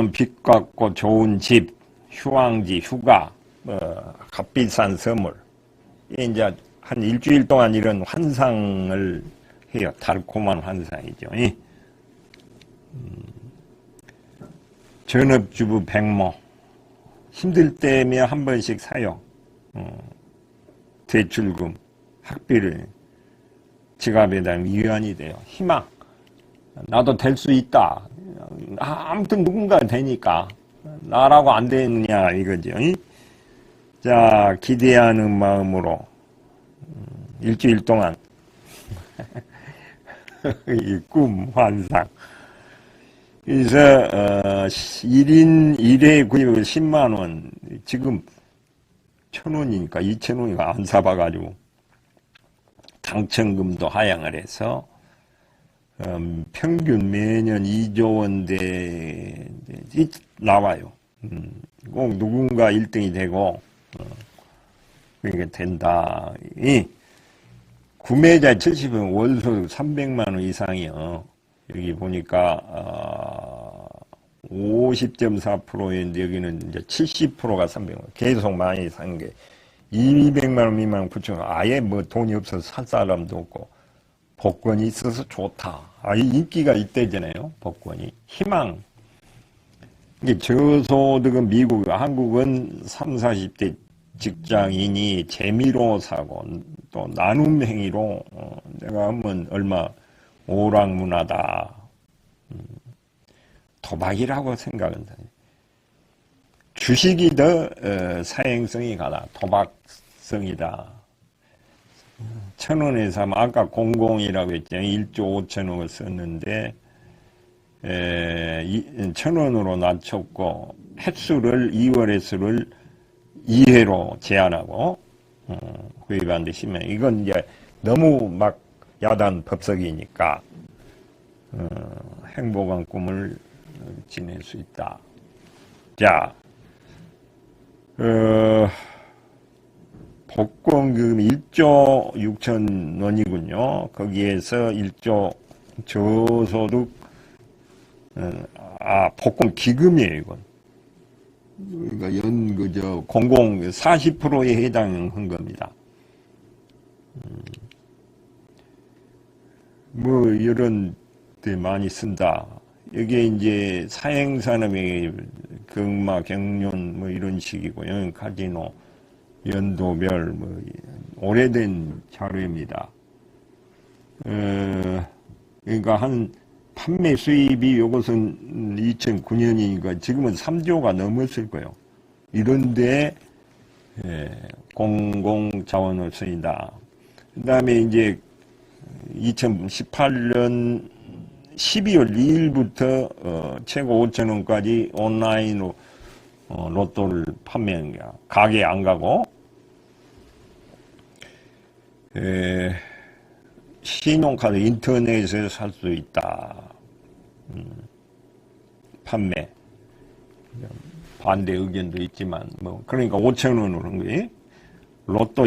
는빛 같고 좋은 집, 휴양지, 휴가, 뭐 값비싼 선물. 이제 한 일주일 동안 이런 환상을 해요. 달콤한 환상이죠. 이. 음, 전업주부 백모. 힘들 때면 한 번씩 사요. 어, 대출금, 학비를 지갑에다 위안이 돼요. 희망. 나도 될 수 있다. 아, 아무튼 누군가 되니까 나라고 안 되느냐 이거죠. 이? 자 기대하는 마음으로 음, 일주일 동안 이꿈 환상. 그래서 어, 1인 1회 구입을 10만 원 지금 천 원이니까 2천 원이가 안 사봐가지고 당첨금도 하향을 해서 음, 평균 매년 2조 원대 나와요. 음, 꼭 누군가 1등이 되고 어, 그게 된다. 이 구매자 70은 월소득 300만 원 이상이요. 여기 보니까 어, 50.4%인데 여기는 이제 70%가 300만 원. 계속 많이 산 게 200만 원 미만 붙여 아예 뭐 돈이 없어서 살 사람도 없고 복권이 있어서 좋다. 아, 이 인기가 있대잖아요. 복권이. 희망. 이게 저소득은 미국, 한국은 3, 40대 직장인이 재미로 사고 또 나눔 행위로 어, 내가 한번 얼마 오락 문화다. 음, 도박이라고 생각한다. 주식이 더 어, 사행성이 가다. 도박성이다. 천 원에 사면 아까 공공이라고 했잖아요. 1조 5천억을 썼는데 에, 이, 천 원으로 낮췄고 횟수를 2월 횟수를 2회로 제한하고 어, 구입하는데 시면 이건 이제 너무 막 야단 법석이니까 어, 행복한 꿈을 지낼 수 있다. 자, 어, 복권금 1조 6천 원이군요. 거기에서 1조 저소득 어, 아 복권 기금이에요 이건. 그러니까 연 그저 공공 40%에 해당한 겁니다. 음, 뭐 이런 데 많이 쓴다. 이게 이제 사행산업의 경마, 경륜 뭐 이런 식이고요. 카지노. 연도별 뭐 오래된 자료입니다. 어, 그러니까 한 판매 수입이 요것은 2009년이니까 지금은 3조가 넘었을 거예요. 이런데 예, 공공 자원을 쓰인다. 그다음에 이제 2018년 12월 2일부터 어, 최고 5천 원까지 온라인으로 어, 로또를 판매하는 게 가게에 안 가고 에, 신용카드 인터넷에서 살 수 있다. 음, 판매 반대 의견도 있지만 뭐 그러니까 5천 원으로 한 거예요. 로또